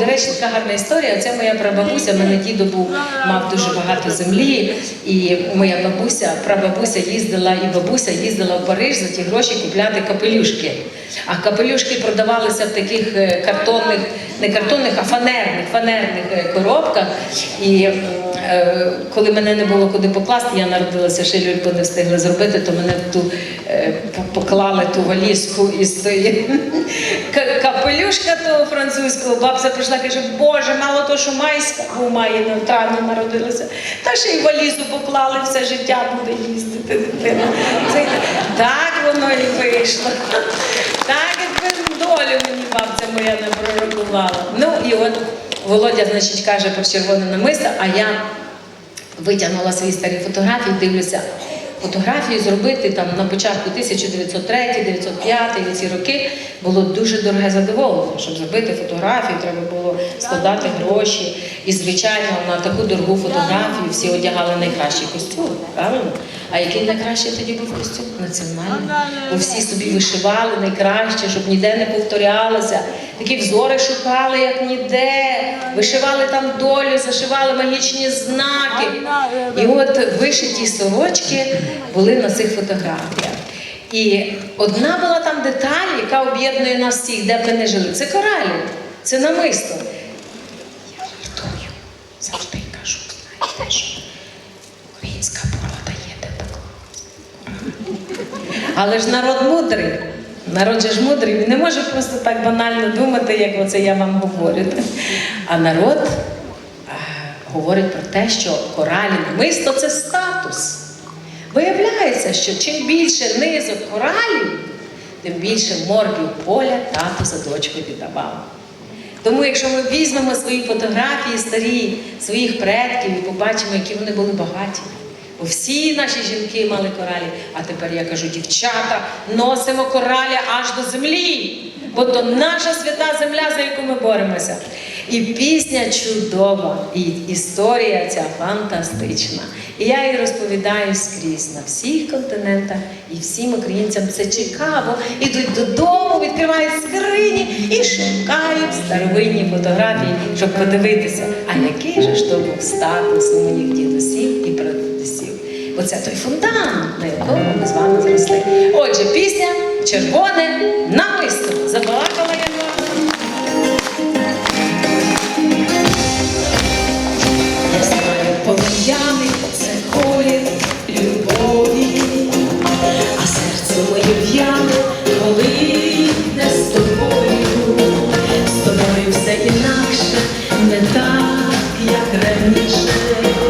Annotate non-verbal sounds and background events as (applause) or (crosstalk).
до речі, така гарна історія. Це моя прабабуся. Мене дідо був мав дуже багато землі, і моя бабуся, прабабуся їздила, і бабуся їздила в Париж за ті гроші купляти капелюшки. А капелюшки продавалися в таких е, картонних, не картонних, а фанерних, фанерних е, коробках. І е, коли мене не було куди покласти, я народилася ще люльку не встигли зробити, то мене ту е, поклали ту валізку із (laughs) капелюшка того французького. Бабця прийшла каже, Боже, мало то, що майська, у маї на травні народилася, та ще й валізу поклали, все життя буде їздити дитина. Це, так воно і вийшло. Так якби долю мені бабця моя не пророкувала. Ну і от Володя, значить, каже про червоне намисто, а я витягнула свої старі фотографії, дивлюся. Фотографію зробити там на початку 1903-1905 ці роки було дуже дороге задоволення. Щоб зробити фотографію, треба було складати гроші. І, звичайно, на таку дорогу фотографію всі одягали найкращий костюм, правильно? А який найкращий тоді був костюм? Національний. Бо всі собі вишивали найкраще, щоб ніде не повторялося. Такі взори шукали, як ніде, вишивали там долю, зашивали магічні знаки. І от вишиті сорочки були на цих фотографіях. І одна була там деталь, яка об'єднує нас всіх, де б ми не жили. Це коралі, це намисто. Я жартую, завжди кажу, знаєте, що українська порода є де пекло. Але ж народ мудрий. Народ же ж мудрий, він не може просто так банально думати, як оце я вам говорю. А народ говорить про те, що коралі намисто це статус. Виявляється, що чим більше низок коралів, тим більше морбів поля тато за дочку віддавав. Тому, якщо ми візьмемо свої фотографії старі своїх предків і побачимо, які вони були багаті. Всі наші жінки мали коралі, а тепер я кажу, дівчата, носимо коралі аж до землі, бо то наша свята земля, за яку ми боремося. І пісня чудова, і історія ця фантастична. І я її розповідаю скрізь на всіх континентах, і всім українцям це цікаво. Ідуть додому, відкривають скрині і шукають старовинні фотографії, щоб подивитися, а який же ж то був статус у моїх дідусів. Оце той фундамент, на якому ми з вами зросли. Отже, пісня червоне намисто. Забалакала я. Я знаю, полум'яний це колір любові, а серце моє в'яне, коли йде з тобою, з тобою все інакше, не так, як раніше.